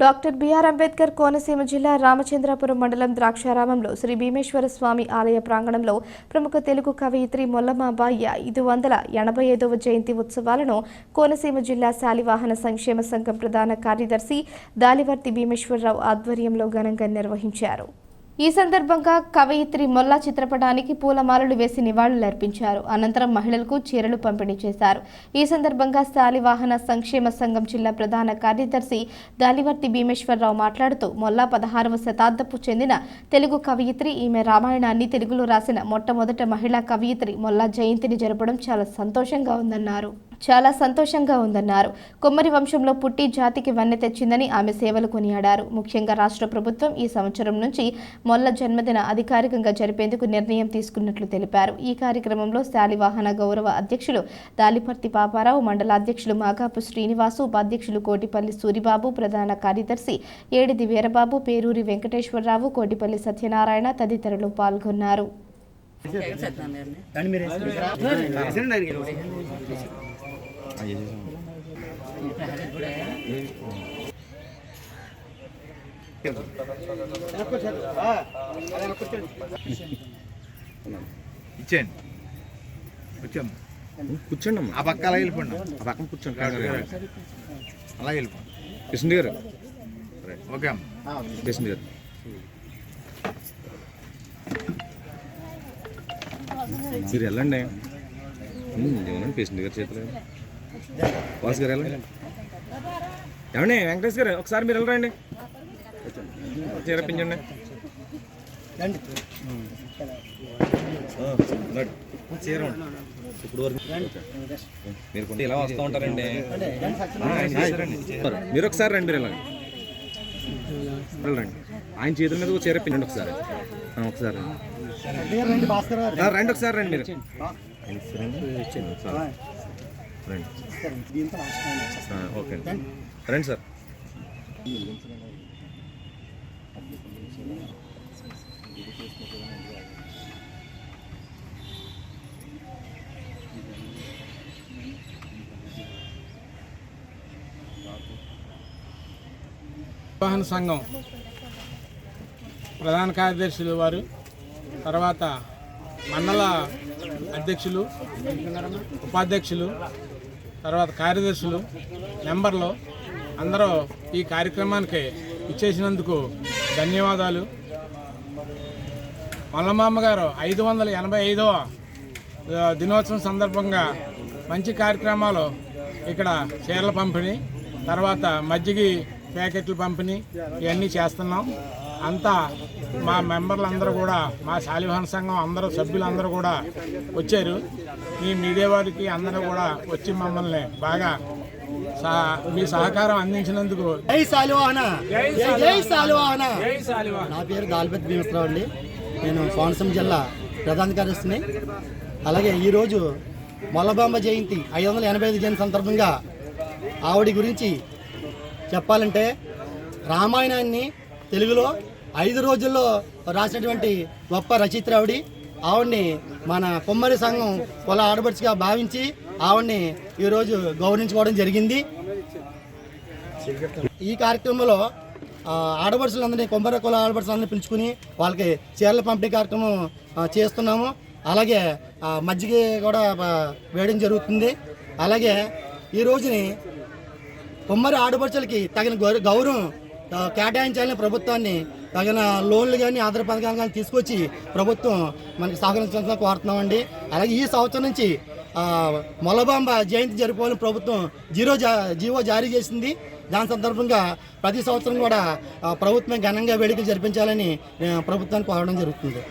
Doctor BR Ambedkar Konaseema జిల్లా రామచంద్రాపురం మండలం ద్రాక్షారామంలో శ్రీ భీమేశ్వర స్వామి ఆలయ ప్రాంగణంలో ప్రముఖ తెలుగు కవయిత్రి మొల్లమాబాయ్య ఐదు వందల ఎనభై ఐదవ జయంతి ఉత్సవాలను కోనసీమ జిల్లా శాలివాహన సంక్షేమ సంఘం ప్రధాన కార్యదర్శి దాలివర్తి భీమేశ్వరరావు ఆధ్వర్యంలో ఘనంగా నిర్వహించారు. ఈ సందర్భంగా కవయిత్రి మొల్లా చిత్రపటానికి పూలమాలలు వేసి నివాళులర్పించారు అనంతరం మహిళలకు చీరలు పంపిణీ చేశారు. ఈ సందర్భంగా శాలివాహన సంక్షేమ సంఘం జిల్లా ప్రధాన కార్యదర్శి దాలివర్తి భీమేశ్వరరావు మాట్లాడుతూ మొల్లా పదహారవ శతాబ్దపు చెందిన తెలుగు కవయిత్రి ఈమె రామాయణాన్ని తెలుగులో రాసిన మొట్టమొదట మహిళా కవయిత్రి మొల్లా జయంతిని జరపడం చాలా సంతోషంగా ఉందన్నారు. చాలా సంతోషంగా ఉందన్నారు. కొమ్మరి వంశంలో పుట్టి జాతికి వన్నె తెచ్చిందని ఆమె సేవలు కొనియాడారు. ముఖ్యంగా రాష్ట్ర ప్రభుత్వం ఈ సంవత్సరం నుంచి మొల్ల జన్మదిన అధికారికంగా జరిపేందుకు నిర్ణయం తీసుకున్నట్లు తెలిపారు. ఈ కార్యక్రమంలో శాలివాహన గౌరవ అధ్యక్షులు దాలిపర్తి పాపారావు మండల అధ్యక్షులు మాగాపు శ్రీనివాసు ఉపాధ్యక్షులు కోటిపల్లి సూరిబాబు ప్రధాన కార్యదర్శి ఏడిది వీరబాబు పేరూరి వెంకటేశ్వరరావు కోటిపల్లి సత్యనారాయణ తదితరులు పాల్గొన్నారు. ఇచ్చేయండి. వచ్చాము కూర్చోండి అమ్మా ఆ పక్క అలా వెళ్ళిపోండి. ఆ పక్కన కూర్చోండి. అలా వెళ్ళిపోండి. కృష్ణ గారు. ఓకే అమ్మ. కృష్ణ గారు. మీరు వెళ్ళండి. ఏమన్నా పేషెంట్ గారు చేతులు? వాసు గారు వెళ్ళండి. ఏమండి వెంకటేష్ గారు ఒకసారి మీరు వెళ్ళరండి. చేరపించండి ఇప్పుడు వరకు మీరు కొంటే ఇలా వస్తూ ఉంటారండి. మీరు ఒకసారి రండి మీరు వెళ్ళండి. ఆయన చేతుల మీద ఒక ఒకసారి. ఒకసారి రండి. ఒకసారి రండి మీరు. రండి. ఆ, ఓకే అండి. రండి. సార్. వాహన సంఘం ప్రధాన కార్యదర్శులు వారు తర్వాత మండల అధ్యక్షులు ఉపాధ్యక్షులు తర్వాత కార్యదర్శులు మెంబర్లు అందరూ ఈ కార్యక్రమానికి ఇచ్చేసినందుకు ధన్యవాదాలు. మల్లమామ గారు ఐదు వందల ఎనభై ఐదవ దినోత్సవం సందర్భంగా మంచి కార్యక్రమాలు ఇక్కడ చీరల పంపిణీ తర్వాత మజ్జిగ ప్యాకెట్లు పంపిణీ ఇవన్నీ చేస్తున్నాం. అంతా మా మెంబర్లు అందరూ కూడా మా శాలివాహన సంఘం అందరూ సభ్యులందరూ కూడా వచ్చారు. ఈ మీడియా వారికి అందరూ కూడా వచ్చి మమ్మల్ని బాగా మీ సహకారం అందించినందుకు జై సాలువాహన జై శాలివాహన! నా పేరు దాల్పతి భీమశ్రావు అండి. నేను కోనసీమ జిల్లా ప్రధాన కార్యదర్శిని. అలాగే ఈరోజు మొల్లబాంబ జయంతి ఐదు వందల ఎనభై ఐదు జయంతి సందర్భంగా ఆవిడ గురించి చెప్పాలంటే రామాయణాన్ని తెలుగులో ఐదు రోజుల్లో రాసినటువంటి గొప్ప రచయిత్రి ఆవిడ్ని మన కుమ్మరి సంఘం కుల ఆడపడుచుగా భావించి ఆవిడ్ని ఈరోజు గౌరవించుకోవడం జరిగింది. ఈ కార్యక్రమంలో ఆడపడుచులందరినీ కొమ్మరి కుల ఆడపడుచులందరినీ పిలుచుకుని వాళ్ళకి చీరల పంపిణీ కార్యక్రమం చేస్తున్నాము. అలాగే మజ్జిగ కూడా వేయడం జరుగుతుంది. అలాగే ఈ రోజుని కొమ్మరి ఆడపడుచులకి తగిన గౌరవం కేటాయించాలని ప్రభుత్వాన్ని తగిన లోన్లు కానీ ఆధార పథకాలు కానీ తీసుకొచ్చి ప్రభుత్వం మనకి సహకరించాలని కోరుతున్నామండి. అలాగే ఈ సంవత్సరం నుంచి మొలబాంబ జయంతి జరుపుకోవాలని ప్రభుత్వం జీరో జా జీవో జారీ చేసింది. దాని సందర్భంగా ప్రతి సంవత్సరం కూడా ప్రభుత్వం ఘనంగా వేడుకలు జరిపించాలని ప్రభుత్వాన్ని కోరడం జరుగుతుంది.